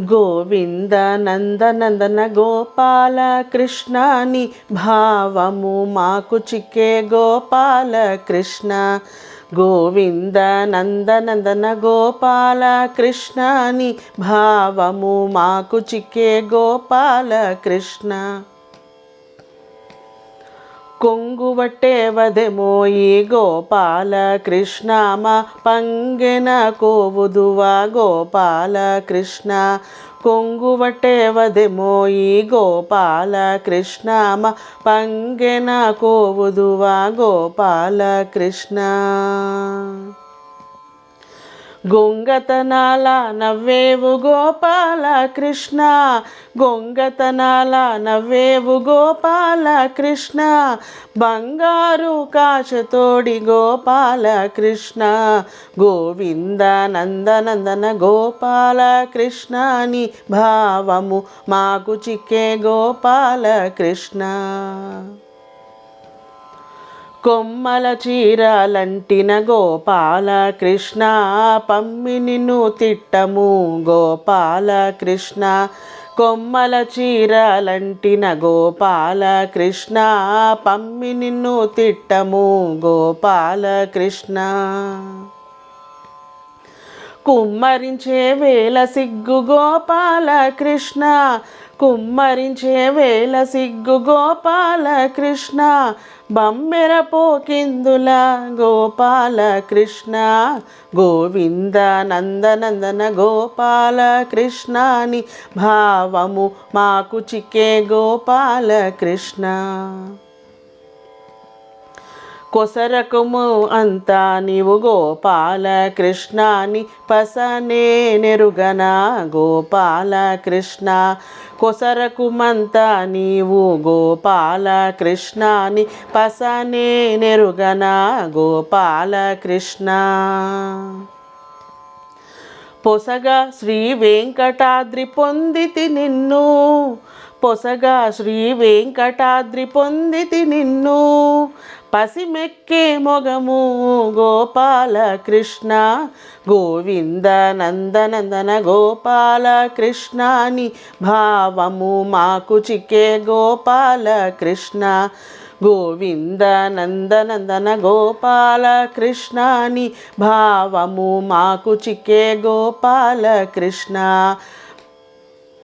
గోవింద నందనందన గోపాల కృష్ణాని భావము మాకు చిక్కే గోపాల కృష్ణ. గోవింద నందనందన గోపాల కృష్ణాని భావము మాకు చిక్కే గోపాల కృష్ణ. కొంగువట్టేవదెమోయి గోపాల కృష్ణమ పంగెన కోవుదువ గోపాల కృష్ణ కొంగువట్టేవదెమోయి గోపాల కృష్ణమ పంగెన కోవుదువ గోపాల కృష్ణ గొంగతనాల నవ్వేవు గోపాల కృష్ణ గొంగతనాల నవ్వేవు గోపాల కృష్ణ బంగారు కాశతోడి గోపాల కృష్ణ గోవింద నందనందన గోపాల కృష్ణని భావము మాకు చిక్కే గోపాల కృష్ణ కొమ్మల చీరలంటిన గోపాల కృష్ణ పమ్మి నిన్ను తిట్టము గోపాల కృష్ణ కొమ్మల చీరలంటిన గోపాల కృష్ణ పమ్మి నిన్ను తిట్టము గోపాల కృష్ణ కుమ్మరించే వేల సిగ్గు గోపాల కృష్ణ కుమ్మరించే వేల సిగ్గు గోపాల కృష్ణ బమ్మెర పోకిందుల గోపాల కృష్ణ గోవింద నందనందన గోపాల కృష్ణని భావము మాకు చిక్కే గోపాల కృష్ణ కొసరకము అంతా నీవు గోపాల కృష్ణాని పసనే నెరుగన గోపాల కృష్ణ. కొసరకుమంతా నీవు గోపాల కృష్ణాని పసనే నెరుగన గోపాల కృష్ణ. పొసగా శ్రీ వెంకటాద్రి పొందితి నిన్ను పొసగా శ్రీ వెంకటాద్రి పొందితి నిన్ను. పసిమెక్కే మొగము గోపాల కృష్ణ గోవింద నందనందన గోపాల కృష్ణాని భావము మాకు చిక్కే గోపాల కృష్ణ గోవింద నందనందన గోపాల కృష్ణాని భావము మాకు చిక్కే గోపాల కృష్ణ